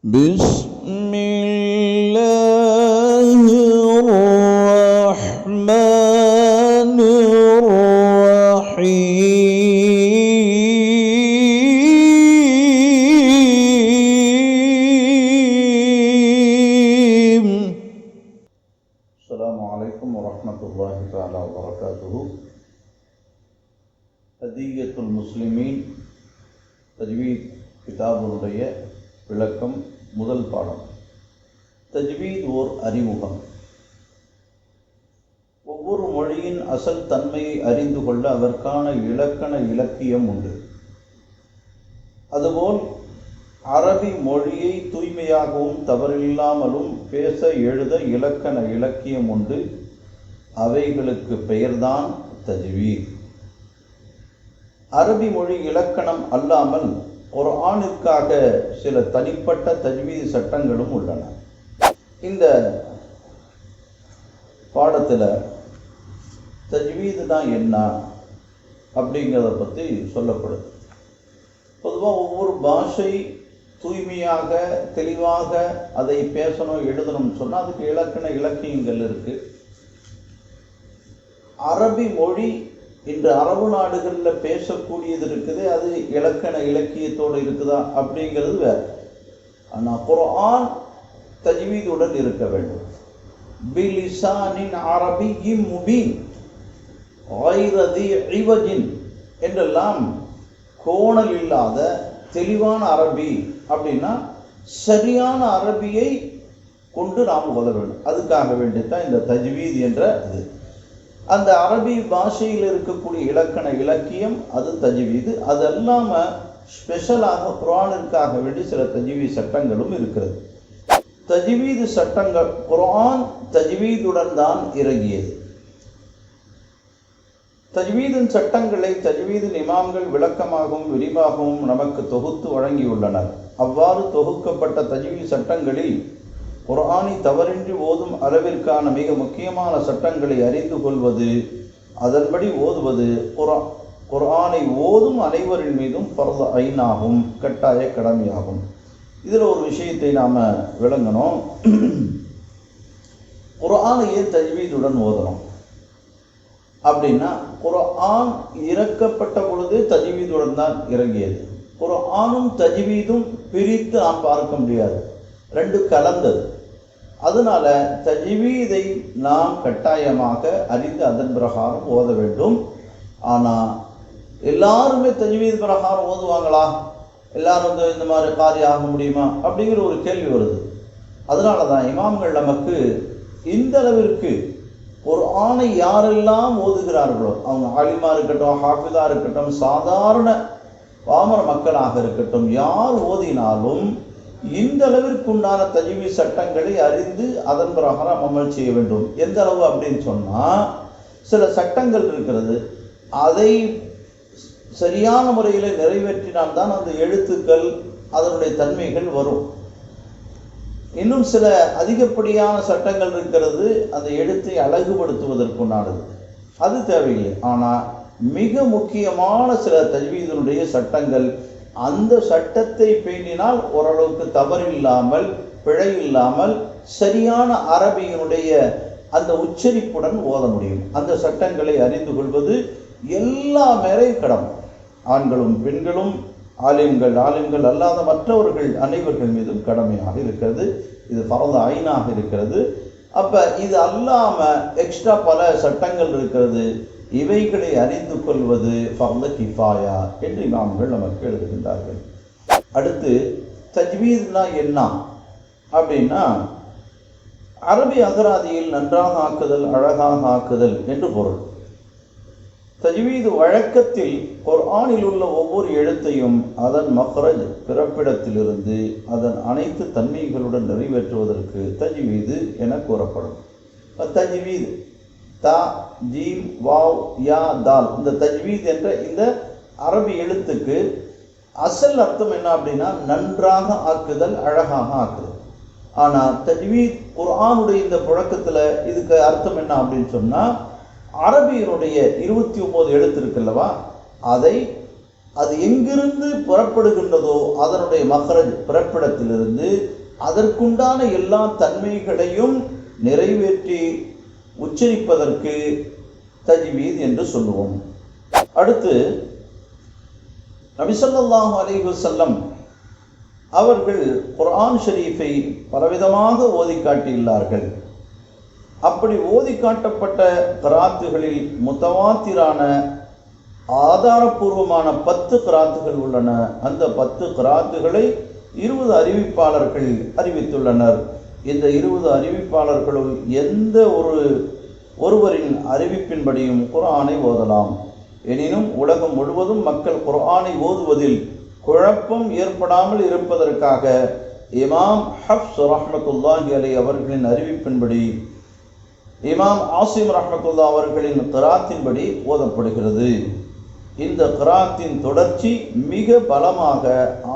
بسم الله الرحمن الرحيم السلام عليكم ورحمة الله تعالى وبركاته. هدية المسلمين. تجويد كتاب الرياء விளக்கம் முதல் பாடம். தஜ்வீத் ஓர் அறிமுகம். ஒவ்வொரு மொழியின் அசல் தன்மையை அறிந்து கொள்ள அதற்கான இலக்கண இலக்கியம் உண்டு. அதுபோல் அரபி மொழியை தூய்மையாகவும் தவறில்லாமலும் பேச எழுத இலக்கண இலக்கியம் உண்டு. அவைகளுக்கு பெயர்தான் தஜ்வீர் அரபி மொழி இலக்கணம் அல்லாமல் ஒரு சில தனிப்பட்ட தஜ்வீத் சட்டங்களும் உள்ளன. இந்த பாடத்தில் தஜ்வீதுனா என்ன அப்படிங்கிறத பற்றி சொல்லப்படுது. பொதுவாக ஒவ்வொரு பாஷை தூய்மையாக தெளிவாக அதை பேசணும் எழுதணும்னு சொன்னால் அதுக்கு இலக்கண இலக்கியங்கள் இருக்குது அரபி மொழி இன்று அரபு நாடுகளில் பேசக்கூடியது இருக்குது அது இலக்கண இலக்கியத்தோடு இருக்குதா அப்படிங்கிறது வேற. ஆனால் குரான் தஜ்வீதுடன் இருக்க வேண்டும். பிலிசானின் அரபி முபீன் ஆயிரதி ஐவஜின் என்றெல்லாம் கோணல் இல்லாத தெளிவான அரபி அப்படின்னா சரியான அரபியை கொண்டு நாம் உதவ வேண்டும். அதுக்காக வேண்டியதான் இந்த தஜ்வீத் என்ற இது. அந்த அரபி பாஷையில் இருக்கக்கூடிய இலக்கண இலக்கியம் அது தஜ்வீது. அது அல்லாமல் ஸ்பெஷலாக குரானிற்காக வேண்டி சில தஜ்வீ சட்டங்களும் இருக்கிறது. தஜ்வீது சட்டங்கள் குரான் தஜ்வீதுடன் தான் இறங்கியது. தஜ்வீதின் சட்டங்களை தஜ்வீதின் இமாம்கள் விளக்கமாகவும் விரிவாகவும் நமக்கு தொகுத்து வழங்கியுள்ளனர். அவ்வாறு தொகுக்கப்பட்ட தஜ்வீ சட்டங்களில் குரானை தவறின்றி ஓதும் அளவிற்கான மிக முக்கியமான சட்டங்களை அறிந்து கொள்வது அதன்படி ஓதுவது குரா குரானை ஓதும் அனைவரின் மீதும் பரத ஐனாகும் கட்டாய கடமையாகும். இதில் ஒரு விஷயத்தை நாம் விளங்கணும். குரானையே தஜ்வீதுடன் ஓதணும். அப்படின்னா குரான் இறக்கப்பட்ட பொழுது தஜ்வீதுடன் தான் இறங்கியது. குரானும் தஜ்வீதும் பிரித்து நாம் பார்க்க முடியாது. ரெண்டு கலந்தது. அதனால தஜ்வீதை நாம் கட்டாயமாக அறிந்து அதன் பிரகாரம் ஓத வேண்டும். ஆனால் எல்லாருமே தஜ்வீத் பிரகாரம் ஓதுவாங்களா? எல்லாரும் வந்து இந்த மாதிரி காரியம் ஆக முடியுமா? அப்படிங்கிற ஒரு கேள்வி வருது. அதனால தான் இமாம்கள் நமக்கு இந்த அளவிற்கு ஒரு ஆணை யாரெல்லாம் ஓதுகிறார்களோ அவங்க ஆலிமா இருக்கட்டும் ஹாஃபிதா இருக்கட்டும் சாதாரண பாமர மக்களாக இருக்கட்டும் யார் ஓதினாலும் இந்த அளவிற்குண்டான தஜிவி சட்டங்களை அறிந்து அதன் பிரகாரம் அமல் செய்ய வேண்டும். எந்த அளவு அப்படின்னு சொன்னால் சில சட்டங்கள் இருக்கிறது. அதை சரியான முறையில் நிறைவேற்றினால் தான் அந்த எழுத்துக்கள் அதனுடைய தன்மைகள் வரும். இன்னும் சில அதிகப்படியான சட்டங்கள் இருக்கிறது அந்த எழுத்தை அழகுபடுத்துவதற்குண்டானது. அது தேவையில்லை. ஆனால் மிக முக்கியமான சில தஜ்வீதனுடைய சட்டங்கள் அந்த சட்டத்தை பேணினால் ஓரளவுக்கு தவறில்லாமல் பிழை இல்லாமல் சரியான அரபியினுடைய அந்த உச்சரிப்புடன் ஓத முடியும். அந்த சட்டங்களை அறிந்து கொள்வது எல்லா மேலையும் கடமை ஆண்களும் பெண்களும் ஆலயங்கள் ஆலயங்கள் அல்லாத மற்றவர்கள் அனைவர்கள் மீதும் கடமையாக இருக்கிறது. இது பரந்த ஐனாக இருக்கிறது. அப்போ இது அல்லாமல் எக்ஸ்ட்ரா பல சட்டங்கள் இருக்கிறது. இவைகளை அறிந்து கொள்வது ஃபர்ல கிஃபாயா என்று இமாம்கள் நமக்கு எழுதுகின்றார்கள். அடுத்து தஜ்வீத்னா என்ன? அப்படின்னா அரபி அகராதியில் நன்றாக ஆக்குதல் அழகாக ஆக்குதல் என்று பொருள். தஜ்வீது வழக்கத்தில் குர்ஆனில் உள்ள ஒவ்வொரு எழுத்தையும் அதன் மக்ரஜ் பிறப்பிடத்திலிருந்து அதன் அனைத்து தன்மைகளுடன் நிறைவேற்றுவதற்கு தஜ்வீது என கூறப்படும். தஜ்வீது தா ஜீம் வாவ் யா தால். இந்த தஜ்வீத் என்ற இந்த அரபி எழுத்துக்கு அசல் அர்த்தம் என்ன அப்படின்னா நன்றாக ஆக்குதல் அழகாக ஆக்குதல். ஆனால் தஜ்வீத் குர்ஆனுடைய இந்த புழக்கத்தில் இதுக்கு அர்த்தம் என்ன அப்படின்னு சொன்னால் அரபியனுடைய இருபத்தி ஒம்பது எழுத்து இருக்குல்லவா அதை அது எங்கிருந்து புறப்படுகின்றதோ அதனுடைய மகரஜ் பிறப்பிடத்திலிருந்து அதற்குண்டான எல்லா தன்மைகளையும் நிறைவேற்றி உச்சரிப்பதற்கு தஜ்வீத் என்று சொல்லுவோம். அடுத்து நபிசல்லாஹு அலைஹி செல்லம் அவர்கள் குர்ஆன் ஷரீஃபை பலவிதமாக ஓதி காட்டியுள்ளார்கள். அப்படி ஓதி காட்டப்பட்ட கிராத்துகளில் முத்தவாத்திரான ஆதாரபூர்வமான பத்து கிராத்துகள் உள்ளன. அந்த பத்து கிராத்துகளை இருபது அறிவிப்பாளர்கள் அறிவித்துள்ளனர். இந்த இருபது அறிவிப்பாளர்களும் எந்த ஒரு ஒருவரின் அறிவிப்பின்படியும் குரானை ஓதலாம். எனினும் உலகம் முழுவதும் மக்கள் குர்ஆனை ஓதுவதில் குழப்பம் ஏற்படாமல் இருப்பதற்காக இமாம் ஹப்ஸ் ரஹமத்துல்லாஹி அலி அவர்களின் அறிவிப்பின்படி இமாம் ஆசிம் ரஹமத்துல்லா அவர்களின் கிராத்தின்படி ஓதப்படுகிறது. இந்த கிராத்தின் தொடர்ச்சி மிக பலமாக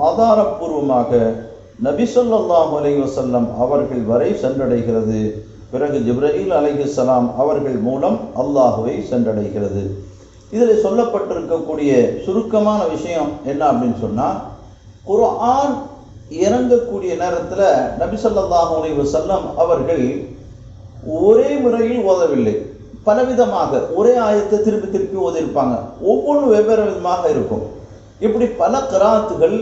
ஆதாரப்பூர்வமாக நபி ஸல்லல்லாஹு அலைஹி அவர்கள் வரை சென்றடைகிறது. பிறகு ஜிப்ரஹீல் சலாம் அவர்கள் மூலம் அல்லாஹுவை சென்றடைகிறது. இதில் சொல்லப்பட்டிருக்கக்கூடிய சுருக்கமான விஷயம் என்ன அப்படின்னு சொன்னால் குர்ஆன் இறங்கக்கூடிய நேரத்தில் நபி ஸல்லல்லாஹு அவர்கள் ஒரே முறையில் ஓதவில்லை. பலவிதமாக ஒரே ஆயத்தை திருப்பி திருப்பி ஓதியிருப்பாங்க. ஒவ்வொன்றும் வெவ்வேறு விதமாக இருக்கும். இப்படி பல கிராத்துகள்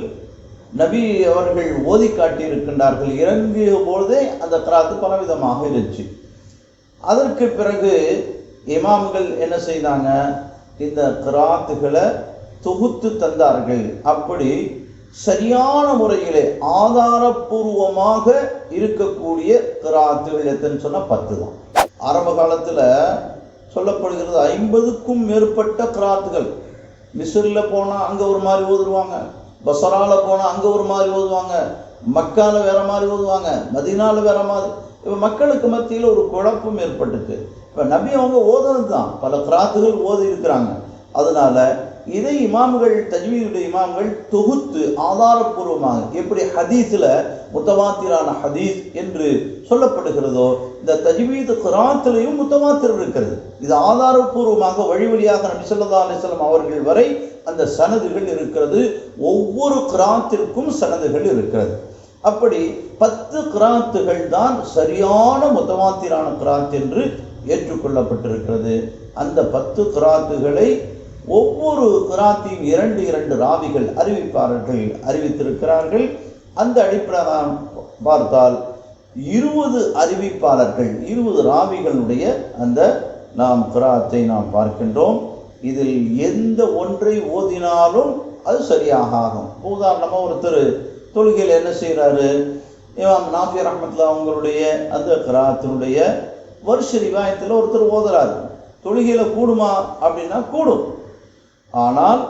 நபி அவர்கள் ஓதி காட்டியிருக்கின்றார்கள். இறங்கிய பொழுதே அந்த கிராத்து பலவிதமாக இருந்துச்சு. அதற்கு பிறகு இமாம்கள் என்ன செய்தாங்க? இந்த கிராத்துகளை தொகுத்து தந்தார்கள். அப்படி சரியான முறையிலே ஆதாரபூர்வமாக இருக்கக்கூடிய கிராத்துகள் எத்தனை சொன்னால் பத்து தான். ஆரம்ப காலத்தில் சொல்லப்படுகிறது ஐம்பதுக்கும் மேற்பட்ட கிராத்துகள். மிஸ்ரில் போனால் அங்கே ஒரு மாதிரி ஓதுருவாங்க. பசரால போனால் அங்கே ஒரு மாதிரி ஓதுவாங்க மக்கால வேற மாதிரி ஓதுவாங்க மதினால வேற மாதிரி. இப்போ மக்களுக்கு மத்தியில் ஒரு குழப்பம் ஏற்பட்டுச்சு இப்போ நபி அவங்க ஓதுனது தான் பல கிராத்துகள் ஓதி இருக்கிறாங்க. அதனால இதை இமாம்கள் தஜ்வீதுடைய இமாம்கள் தொகுத்து ஆதாரப்பூர்வமாக எப்படி ஹதீஸில் முத்தவாத்திரான ஹதீஸ் என்று சொல்லப்படுகிறதோ இந்த தஜ்வீது குராத்திலையும் முத்தவாத்திரம் இருக்கிறது. இது ஆதாரப்பூர்வமாக வழி வழியாக நபி ஸல்லல்லாஹு அலிஸ்லாம் அவர்கள் வரை அந்த சனதுகள் இருக்கிறது. ஒவ்வொரு கிராத்திற்கும் சனதுகள் இருக்கிறது. அப்படி பத்து கிராத்துகள் தான் சரியான முத்தவாத்திரான கிராத் என்று ஏற்றுக்கொள்ளப்பட்டிருக்கிறது. அந்த பத்து கிராத்துகளை ஒவ்வொரு கிராத்தையும் இரண்டு இரண்டு ராவிகள் அறிவிப்பாளர்கள் அறிவித்திருக்கிறார்கள். அந்த அடிப்படையாக பார்த்தால் இருபது அறிவிப்பாளர்கள் இருபது ராவிகளுடைய அந்த நாம் கிராத்தை நாம் பார்க்கின்றோம். இதில் எந்த ஒன்றை ஓதினாலும் அது சரியாக ஆகும் உதாரணமாக ஒருத்தர் தொழுகையில் என்ன செய்கிறாரு இமாம் நாஃபி ரஹமத்துல்லா அவங்களுடைய அந்த கிராத்தினுடைய வருஷ ரிவாயத்தில் ஒருத்தர் ஓதுறாரு. தொழுகையில் கூடுமா அப்படின்னா கூடும். ஆனால்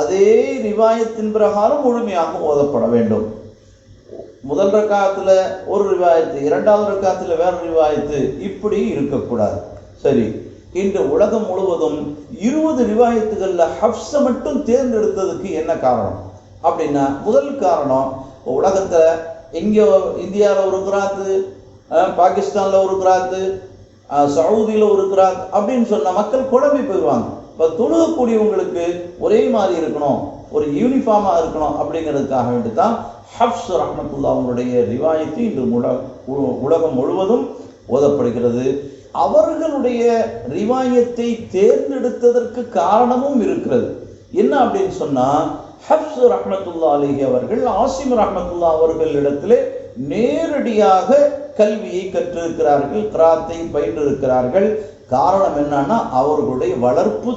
அதே ரிவாயத்தின் பிரகாரம் முழுமையாக ஓதப்பட வேண்டும். முதல் ரக்காத்தில் ஒரு ரிவாயத்து இரண்டாவது ரக்காத்தில் வேறு ரிவாயத்து இப்படி இருக்கக்கூடாது. சரி. இன்று உலகம் முழுவதும் இருபது ரிவாயத்துகளில் ஹப்ஸை மட்டும் தேர்ந்தெடுத்ததுக்கு என்ன காரணம்? அப்படின்னா முதல் காரணம் உலகத்தில் எங்கே இந்தியாவில் ஒரு கிராத்து பாகிஸ்தானில் ஒரு கிராத்து சவுதியில் ஒரு கிராத் அப்படின்னு சொன்ன மக்கள் குழம்பி போயிடுவாங்க. இப்போ தொழுகக்கூடியவங்களுக்கு ஒரே மாதிரி இருக்கணும் ஒரு யூனிஃபார்மாக இருக்கணும் அப்படிங்கிறதுக்காக வேண்டி தான் ஹப்ஸ் ரஹமத்துல்லா அவங்களுடைய ரிவாயத்து இன்று உ- உலகம் முழுவதும் ஓதப்படுகிறது. அவர்களுடைய ரிவாயத்தை தேர்ந்தெடுத்ததற்கு காரணமும் இருக்கிறது. என்ன அப்படின்னு சொன்னால் ஹப்சு ரஹமத்துல்லா அலிஹி அவர்கள் ஆசிம் ரஹமத்துல்லா அவர்களிடத்திலே நேரடியாக கல்வியை கற்றிருக்கிறார்கள் கிராத்தை பயின்றிருக்கிறார்கள். காரணம் என்னன்னா அவர்களுடைய வளர்ப்பு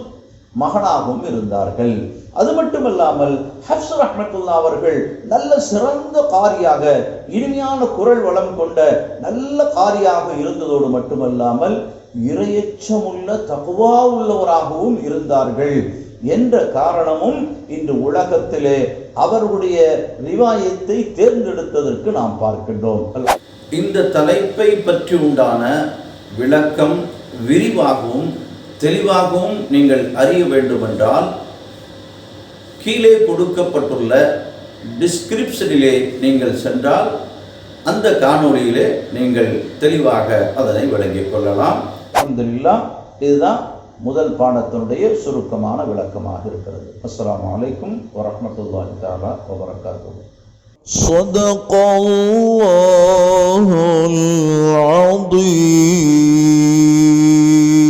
மகனாகவும் இருந்தார்கள். அது மட்டுமல்லாமல் ஹப்சு ரஹமத்துல்லா அவர்கள் நல்ல சிறந்த காரியாக இனிமையான குரல் வளம் கொண்ட நல்ல காரியாக இருந்ததோடு மட்டுமல்லாமல் இரையச்சமுள்ள தகுவா உள்ளவராகவும் இருந்தார்கள். என்ற காரணமும் இன்று உலகத்திலே அவர்களுடைய ரிவாயத்தை தேர்ந்தெடுத்ததற்கு நாம் பார்க்கின்றோம். இந்த தலைப்பை பற்றி உண்டான விளக்கம் விரிவாகவும் தெளிவாகவும் நீங்கள் அறிய வேண்டுமென்றால் கீழே கொடுக்கப்பட்டுள்ள டிஸ்கிரிப்ஷனிலே நீங்கள் சென்றால் அந்த காணொளியிலே நீங்கள் தெளிவாக அதனை விளங்கிக் கொள்ளலாம் அல்ஹம்துலில்லாஹ் இதுதான் முதல் பாடத்தினுடைய சுருக்கமான விளக்கமாக இருக்கிறது அஸ்ஸலாமு அலைக்கும் வரஹ்மத்துல்லாஹி தஆலா வபரகாத்துஹு صدق الله العظيم